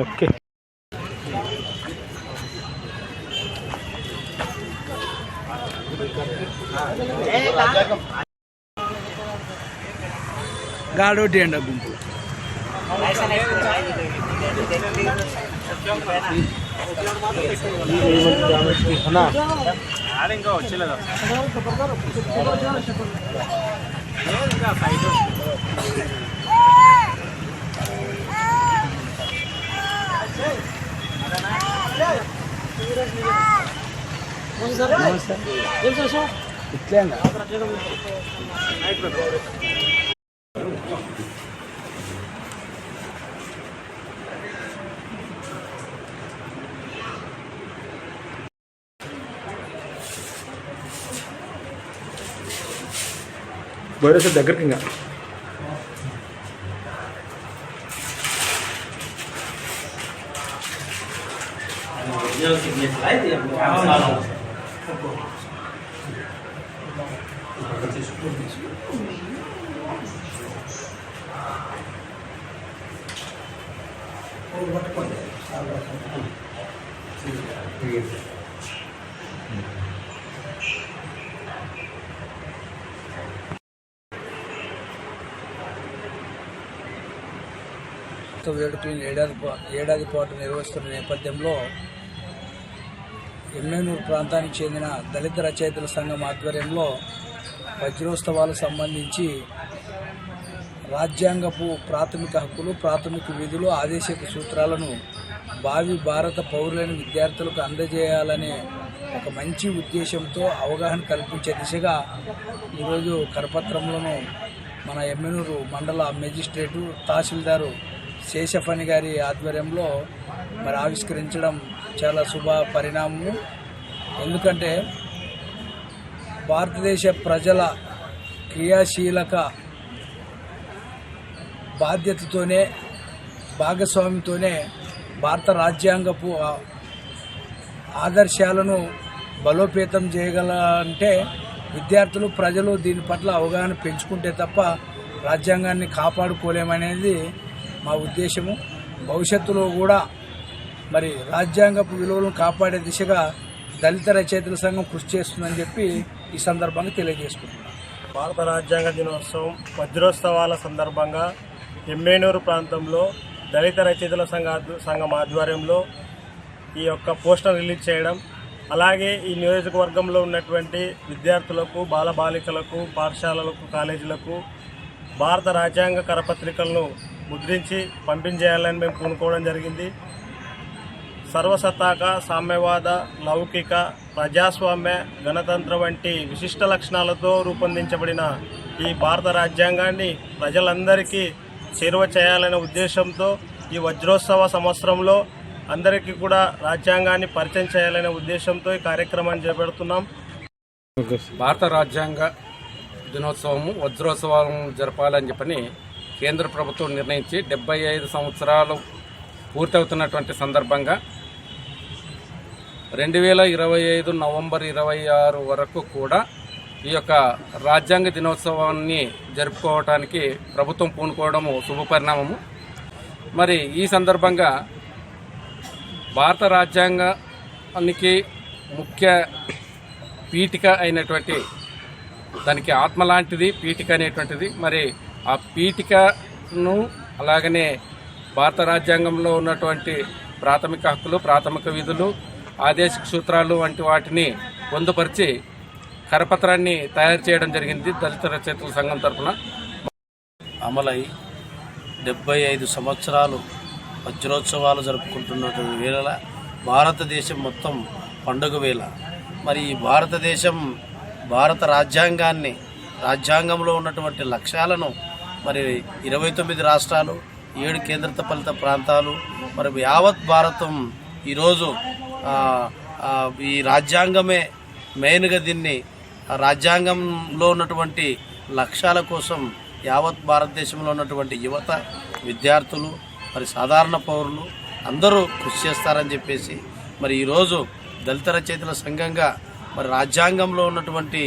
Okay గాడోటి అండి గుంపు ఇంకా వచ్చలేదు ఇట్లే వైరస్ దగ్గరికి ఇంకా. వేడుకలను ఏడాది ఏడాది పాటు నిర్వహిస్తున్న నేపథ్యంలో ఎమ్మెనూరు ప్రాంతానికి చెందిన దళిత రచయితల సంఘం ఆధ్వర్యంలో వజ్రోత్సవాలకు సంబంధించి రాజ్యాంగపు ప్రాథమిక హక్కులు ప్రాథమిక విధులు ఆదేశక సూత్రాలను భావి భారత పౌరులైన విద్యార్థులకు అందజేయాలనే ఒక మంచి ఉద్దేశంతో అవగాహన కల్పించే దిశగా ఈరోజు కరపత్రంలోను మన ఎమ్మెనూరు మండల మెజిస్ట్రేటు తహసీల్దారు శేషఫణి గారి ఆధ్వర్యంలో మరి ఆవిష్కరించడం చాలా శుభ పరిణామము. ఎందుకంటే భారతదేశ ప్రజల క్రియాశీలక బాధ్యతతోనే భాగస్వామితోనే భారత రాజ్యాంగపు ఆదర్శాలను బలోపేతం చేయగల అంటే విద్యార్థులు ప్రజలు దీని పట్ల అవగాహన పెంచుకుంటే తప్ప రాజ్యాంగాన్ని కాపాడుకోలేమనేది మా ఉద్దేశము. భవిష్యత్తులో కూడా మరి రాజ్యాంగపు విలువలను కాపాడే దిశగా దళిత రచయితల సంఘం కృషి చేస్తుందని చెప్పి ఈ సందర్భంగా తెలియజేసుకుంటున్నాను భారత రాజ్యాంగ దినోత్సవం వజ్రోత్సవాల సందర్భంగా ఎమ్మేనూరు ప్రాంతంలో దళిత రచయితల సంఘ సంఘం ఆధ్వర్యంలో ఈ యొక్క పోస్టర్ రిలీజ్ చేయడం అలాగే ఈ నియోజకవర్గంలో ఉన్నటువంటి విద్యార్థులకు బాలబాలికలకు పాఠశాలలకు కాలేజీలకు భారత రాజ్యాంగ కరపత్రికలను ముద్రించి పంపించేయాలని మేము పూనుకోవడం జరిగింది. సర్వసత్తాక సామ్యవాద లౌకిక ప్రజాస్వామ్య గణతంత్ర వంటి విశిష్ట లక్షణాలతో రూపొందించబడిన ఈ భారత రాజ్యాంగాన్ని ప్రజలందరికీ చేరువ చేయాలనే ఉద్దేశంతో ఈ వజ్రోత్సవ సంవత్సరంలో అందరికీ కూడా రాజ్యాంగాన్ని పరిచయం చేయాలనే ఉద్దేశంతో ఈ కార్యక్రమాన్ని చేపడుతున్నాం. భారత రాజ్యాంగ దినోత్సవము వజ్రోత్సవం జరపాలని చెప్పని కేంద్ర ప్రభుత్వం నిర్ణయించి డెబ్బై ఐదు సంవత్సరాలు పూర్తవుతున్నటువంటి సందర్భంగా రెండు వేల ఇరవై ఐదు నవంబర్ ఇరవై ఆరు వరకు కూడా ఈ యొక్క రాజ్యాంగ దినోత్సవాన్ని జరుపుకోవటానికి ప్రభుత్వం పూనుకోవడము శుభపరిణామము. మరి ఈ సందర్భంగా భారత రాజ్యాంగానికి ముఖ్య పీఠిక అయినటువంటి దానికి ఆత్మ లాంటిది పీఠిక అనేటువంటిది. మరి ఆ పీఠికను అలాగనే భారత రాజ్యాంగంలో ఉన్నటువంటి ప్రాథమిక హక్కులు ప్రాథమిక విధులు ఆదేశిక సూత్రాలు వంటి వాటిని పొందుపరిచి కరపత్రాన్ని తయారు చేయడం జరిగింది దళిత రచయితల సంఘం తరఫున అమలై డెబ్బై ఐదు సంవత్సరాలు వజ్రోత్సవాలు జరుపుకుంటున్నటువంటి వేళ భారతదేశం మొత్తం పండుగ వేళ. మరి ఈ భారతదేశం భారత రాజ్యాంగాన్ని రాజ్యాంగంలో ఉన్నటువంటి లక్ష్యాలను మరి ఇరవై తొమ్మిది రాష్ట్రాలు ఏడు కేంద్రత ఫలిత ప్రాంతాలు మరి యావత్ భారతం ఈరోజు ఈ రాజ్యాంగమే మెయిన్గా దీన్ని రాజ్యాంగంలో ఉన్నటువంటి లక్ష్యాల కోసం యావత్ భారతదేశంలో ఉన్నటువంటి యువత విద్యార్థులు మరి సాధారణ పౌరులు అందరూ కృషి చేస్తారని చెప్పేసి మరి ఈరోజు దళిత రచయితల సంఘంగా మరి రాజ్యాంగంలో ఉన్నటువంటి